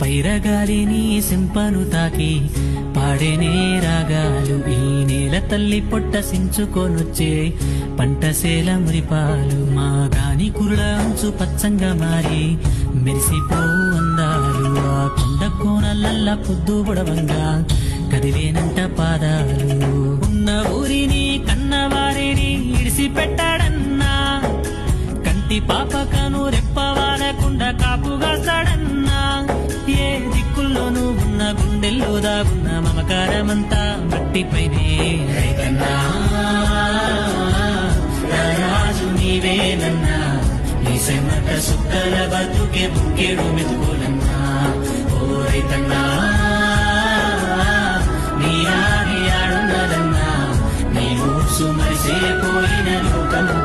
వీరగాలిని సింపను తాకి పాడేనే రాగాలు ఈ నేల తల్లి పొట్ట సించుకొనొచ్చే పంటసేల మురిపాలు మా గాని కురుడ అంచు పచ్చంగా మారి మెరిసిపో అందాలు ఆ కొండ కోనలల్ల పొద్దు బుడవంగా కదిలేనంట పాదాలు. ఉన్న ఊరిని కన్నవారిని ఇడిసిపెట్టాడన్నా కంటి పాపకను రెప్పవాడకుండా కాపుగా గుండెల్లోనూ ఉన్న గుండెల్లో దాగున్న మమకారమంతా మట్టిపైనే. రైతన్నా రాజు నీవేనన్నా నీ సెమ్మట సుక్కల బతుకే బుక్కేడు మెతుకులన్నా. ఓ రైతన్నా నీ ఆడి ఆడున్నదన్నా. నీ ఊసు మరిసే పోయిన లోకము